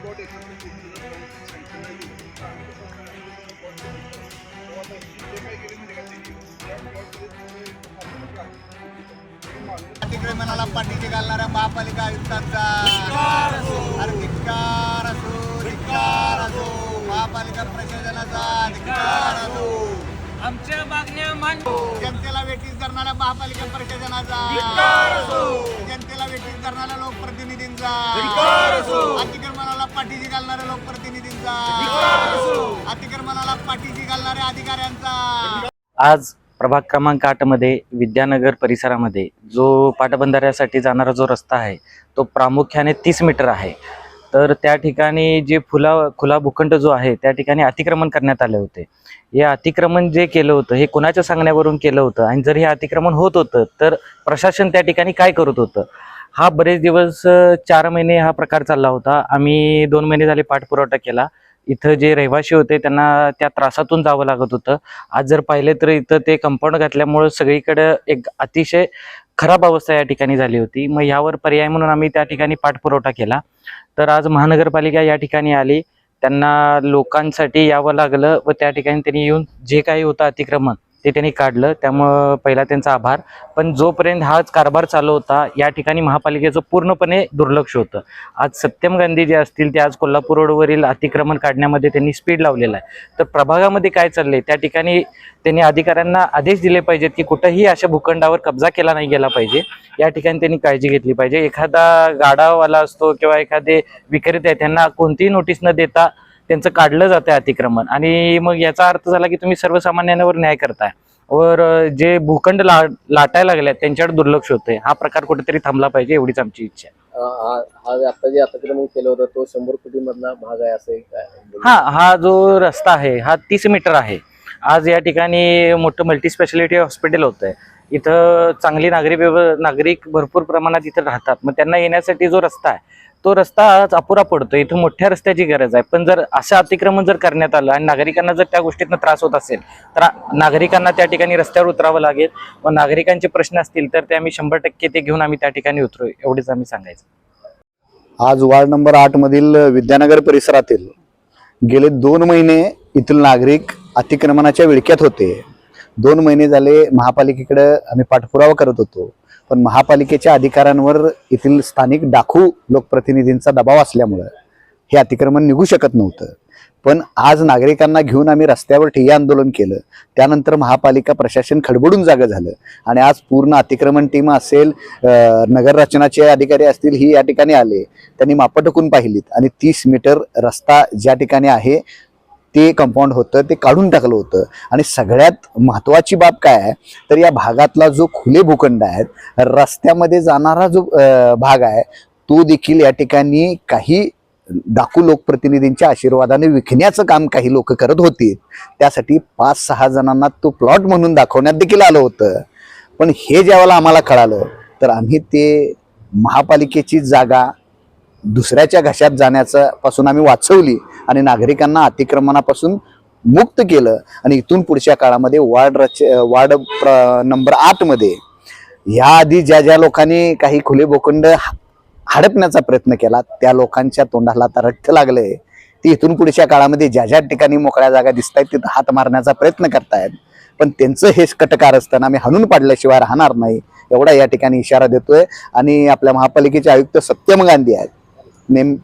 Plot येतात ते तुमचं जर सँक्शन नाही दिलं तर आम्ही कसं प्लॉट तेव्हा आता ते काय केले का त्यांनी त्या प्लॉटमध्ये अतिक्रमणाला पाठीशी घालणाऱ्या महापालिका आयुक्तांचा. अरे धिक्कार असो धिक्कार असो. महापालिका प्रशासनाचा धिक्कार असो. आमच्या मागण्या मान जनतेला वेठीस धरणाऱ्या महापालिका प्रशासनाचा. जनतेला वेठीस धरणाऱ्या लोकप्रतिनिधींचा. अतिक्रमणाला पाठीशी घालणाऱ्या लोकप्रतिनिधींचा अतिक्रमणाला पाठीशी घालणाऱ्या अधिकाऱ्यांचा. आज प्रभाग क्रमांक आठमध्ये विद्यानगर परिसरामध्ये जो पाटबंधाऱ्यासाठी जाणारा जो रस्ता आहे तो प्रामुख्याने तीस मीटर आहे. तर त्या ठिकाणी जे फुला खुला भूखंड जो आहे त्या ठिकाणी अतिक्रमण करण्यात आले होते. हे अतिक्रमण जे केलं होतं हे कुणाच्या सांगण्यावरून केलं होतं? आणि जर हे अतिक्रमण होत होतं तर प्रशासन त्या ठिकाणी काय करत होतं? हा बरेच दिवस चार महिने हा प्रकार चालला होता. आम्ही दोन महिने झाले पाठपुरवठा केला. इथं जे रहिवासी होते त्यांना त्या त्रासातून जावं लागत होतं. आज जर पाहिले तर इथं ते कंपाऊंड घातल्यामुळं सगळीकडं एक अतिशय खराब अवस्था या ठिकाणी झाली होती. मग यावर पर्याय म्हणून आम्ही त्या ठिकाणी पाठपुरवठा केला. तर आज महानगरपालिका या ठिकाणी आली. त्यांना लोकांसाठी यावं लागलं व त्या ठिकाणी त्यांनी येऊन जे काही होतं अतिक्रमण ते त्यांनी काढलं. त्यामुळं पहिला त्यांचा आभार. पण जोपर्यंत हाच कारभार चालू होता या ठिकाणी महापालिकेचं पूर्णपणे दुर्लक्ष होतं. आज सत्यम गांधी जे असतील ते आज कोल्हापूर रोडवरील अतिक्रमण काढण्यामध्ये त्यांनी स्पीड लावलेला आहे. तर प्रभागामध्ये काय चाललंय? त्या ठिकाणी त्यांनी अधिकाऱ्यांना आदेश दिले पाहिजेत की कुठंही अशा भूखंडावर कब्जा केला नाही गेला पाहिजे. या ठिकाणी त्यांनी काळजी घेतली पाहिजे. एखादा गाडावाला असतो किंवा एखादे विक्रेते त्यांना कोणतीही नोटीस न देता त्यांचं काढलं जातं अतिक्रमण. आणि मग याचा अर्थ झाला की तुम्ही सर्वसामान्यांवर न्याय करताय. वर जे भूखंड ला लाटायला लागले त्यांच्याकडे दुर्लक्ष होतंय. हा प्रकार कुठेतरी थांबला पाहिजे एवढीच आमची इच्छा आहे. हा हा आता जे अतिक्रमण केलं होतं तो शंभर कोटी मधला भाग आहे असं. हा हा जो रस्ता आहे हा तीस मीटर आहे. आज या ठिकाणी मोठं मल्टी स्पेशालिटी हॉस्पिटल होतं आहे इथं चांगली नागरिक नागरिक भरपूर प्रमाणात इथं राहतात. मग त्यांना येण्यासाठी जो रस्ता आहे तो रस्ता आज अपुरा पडतो इथं मोठ्या रस्त्याची गरज आहे. पण जर असं अतिक्रमण जर करण्यात आलं आणि नागरिकांना जर त्या गोष्टीतनं त्रास होत असेल तर नागरिकांना त्या ठिकाणी रस्त्यावर उतरावं लागेल. व नागरिकांचे प्रश्न असतील तर ते आम्ही शंभर टक्के ते घेऊन आम्ही त्या ठिकाणी उतरू. एवढीच आम्ही सांगायचं. आज वार्ड नंबर आठ मधील विद्यानगर परिसरातील गेले दोन महिने येथील नागरिक अतिक्रमणाच्या विळक्यात होते. दोन महिने झाले महापालिकेकडे आम्ही पाठपुरावा करत होतो. पण महापालिकेच्या अधिकाऱ्यांवर येथील स्थानिक डाकू लोकप्रतिनिधींचा दबाव असल्यामुळं हे अतिक्रमण निघू शकत नव्हतं. पण आज नागरिकांना घेऊन आम्ही रस्त्यावर ठिय्या आंदोलन केलं. त्यानंतर महापालिका प्रशासन खडबडून जागं झालं. आणि आज पूर्ण अतिक्रमण टीम असेल नगररचनाचे नगर रचनाचे अधिकारी असतील ही या ठिकाणी आले. त्यांनी मापं टकून पाहिलीत. आणि तीस मीटर रस्ता ज्या ठिकाणी आहे ते कंपाऊंड होतं ते काढून टाकलं होतं. आणि सगळ्यात महत्त्वाची बाब काय आहे तर या भागातला जो खुले भूखंड आहेत रस्त्यामध्ये जाणारा जो भाग आहे तो देखील या ठिकाणी काही डाकू लोकप्रतिनिधींच्या आशीर्वादाने विकण्याचं काम काही लोक करत होते. त्यासाठी पाच सहा जणांना तो प्लॉट म्हणून दाखवण्यात देखील आलं होतं. पण हे ज्यावेळेला आम्हाला कळालं तर आम्ही ते महापालिकेची जागा दुसऱ्याच्या घशात जाण्याचं पासून आम्ही वाचवली. आणि नागरिकांना अतिक्रमणापासून मुक्त केलं. आणि इथून पुढच्या काळामध्ये वार्ड रच वार्ड प्र नंबर आठमध्ये ह्याआधी ज्या ज्या लोकांनी काही खुले भूखंड हडपण्याचा प्रयत्न केला त्या लोकांच्या तोंडाला आता रट्ट लागलंय. ती इथून पुढच्या काळामध्ये ज्या ज्या ठिकाणी मोकळ्या जागा दिसत आहेत तिथं हात मारण्याचा प्रयत्न करतायत. पण त्यांचं हे कटकार असताना आम्ही हाणून पाडल्याशिवाय राहणार नाही एवढा या ठिकाणी इशारा देतोय. आणि आपल्या महापालिकेचे आयुक्त सत्यम गांधी आहेत. नेम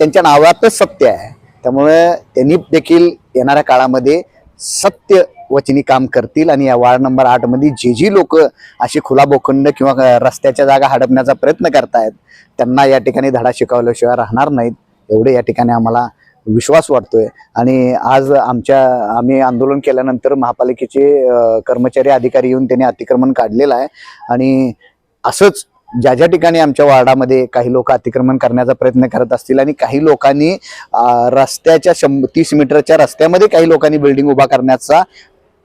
त्यांच्या नावातच सत्य आहे. त्यामुळे त्यांनी देखील येणाऱ्या काळामध्ये सत्य वचनी काम करतील आणि या वार्ड नंबर आठमध्ये जे जी लोक अशी खुला बोखंड किंवा रस्त्याच्या जागा हडपण्याचा प्रयत्न करतायत त्यांना या ठिकाणी धडा शिकवल्याशिवाय राहणार नाहीत एवढे या ठिकाणी आम्हाला विश्वास वाटतोय. आणि आज आमच्या आम्ही आंदोलन केल्यानंतर महापालिकेचे कर्मचारी अधिकारी येऊन त्यांनी अतिक्रमण काढलेलं आहे. आणि असंच ज्या ज्या ठिकाणी आमच्या वार्डामध्ये काही लोक अतिक्रमण करण्याचा प्रयत्न करत असतील आणि काही लोकांनी रस्त्याच्या शंभ तीस मीटरच्या रस्त्यामध्ये काही लोकांनी बिल्डिंग उभा करण्याचा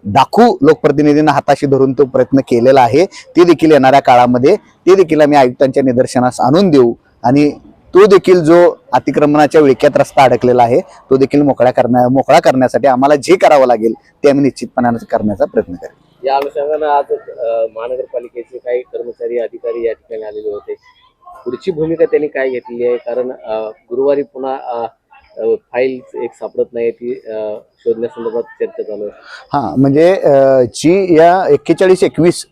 दाखू लोकप्रतिनिधींना हाताशी धरून तो प्रयत्न केलेला आहे. ते देखील येणाऱ्या काळामध्ये ते देखील आम्ही आयुक्तांच्या निदर्शनास आणून देऊ. आणि तो देखील जो अतिक्रमणाच्या विळक्यात रस्ता अडकलेला आहे तो देखील मोकळा करण्या मोकळा करण्यासाठी आम्हाला जे करावं लागेल ते आम्ही निश्चितपणाने करण्याचा प्रयत्न करेल या अनुषंगानं आज महानगरपालिकेचे काही कर्मचारी अधिकारी या ठिकाणी आलेले होते. पुढची भूमिका त्यांनी काय घेतली आहे? कारण गुरुवारी पुन्हा फाईल एक सापडत नाही ती शोधण्यासंदर्भात चर्चा चालू आहे. हां म्हणजे जी या एक्केचाळीस एकवीस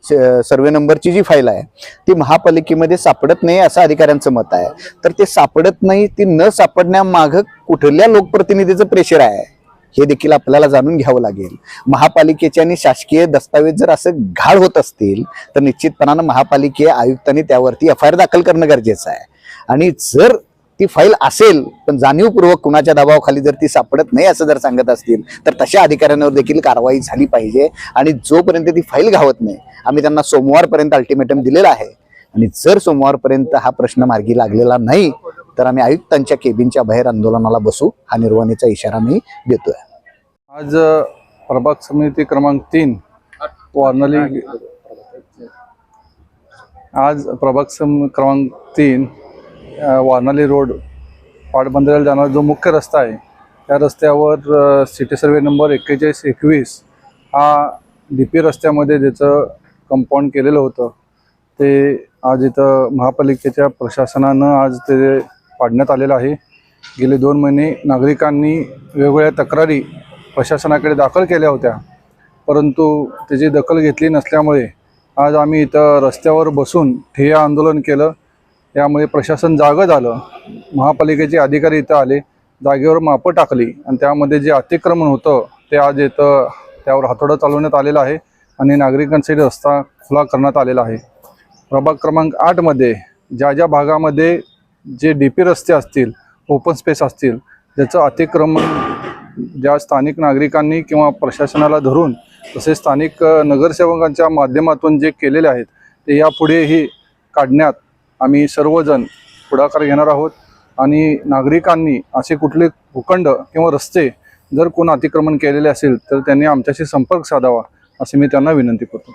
सर्वे नंबरची जी फाईल आहे ती महापालिकेमध्ये सापडत नाही असं अधिकाऱ्यांचं मत आहे. तर ते सापडत नाही ती न सापडण्यामागं कुठल्या लोकप्रतिनिधीचं प्रेशर आहे? हे देखील आपल्याला जाणून घ्यावं लागेल. महापालिकेचे आणि शासकीय दस्तावेज जर असं घाळ होत असतील तर निश्चितपणानं महापालिके आयुक्तांनी त्यावरती एफ आय आर दाखल करणं गरजेचं आहे. आणि जर ती फाईल असेल पण जाणीवपूर्वक कुणाच्या दबावाखाली जर ती सापडत नाही असं जर सांगत असतील तर तशा अधिकाऱ्यांवर देखील कारवाई झाली पाहिजे. आणि जोपर्यंत ती फाईल घावत नाही आम्ही त्यांना सोमवारपर्यंत अल्टिमेटम दिलेला आहे. आणि जर सोमवारपर्यंत हा प्रश्न मार्गी लागलेला नाही तर आम्ही आयुक्तांच्या केबिनच्या बाहेर आंदोलनाला बसू. हा निर्वाणीचा इशारा मी देतोय. आज प्रभाग समिती क्रमांक तीन वारणाली आज प्रभाग सम क्रमांक तीन वार्नाली रोड पाटबंधाऱ्याला जाणारा जो मुख्य रस्ता आहे त्या रस्त्यावर सिटी सर्वे नंबर एक्केचाळीस एकवीस हा डी पी रस्त्यामध्ये ज्याचं कंपाऊंड केलेलं होतं ते आज इथं महापालिकेच्या प्रशासनानं आज ते पाडण्यात आलेलं आहे. गेले दोन महिने नागरिकांनी वेगवेगळ्या तक्रारी प्रशासनाकडे दाखल केल्या होत्या. परंतु त्याची दखल घेतली नसल्यामुळे आज आम्ही इथं रस्त्यावर बसून ठिय्या आंदोलन केलं. यामुळे प्रशासन जागं झालं. महापालिकेचे अधिकारी इथं आले जागेवर मापं टाकली आणि त्यामध्ये जे अतिक्रमण होतं ते आज इथं त्यावर हातोडं चालवण्यात आलेलं आहे आणि नागरिकांसाठी रस्ता खुला करण्यात आलेला आहे. प्रभाग क्रमांक आठमध्ये ज्या ज्या भागामध्ये जे डी पी रस्ते असतील ओपन स्पेस असतील ज्याचं अतिक्रमण ज्या स्थानिक नागरिकांनी किंवा प्रशासनाला धरून तसेच स्थानिक नगरसेवकांच्या माध्यमातून जे केलेले आहेत ते यापुढेही काढण्यात आम्ही सर्वजण पुढाकार घेणार आहोत. आणि नागरिकांनी असे कुठले भूखंड किंवा रस्ते जर कोण अतिक्रमण केलेले असेल तर त्यांनी आमच्याशी संपर्क साधावा असे मी त्यांना विनंती करतो.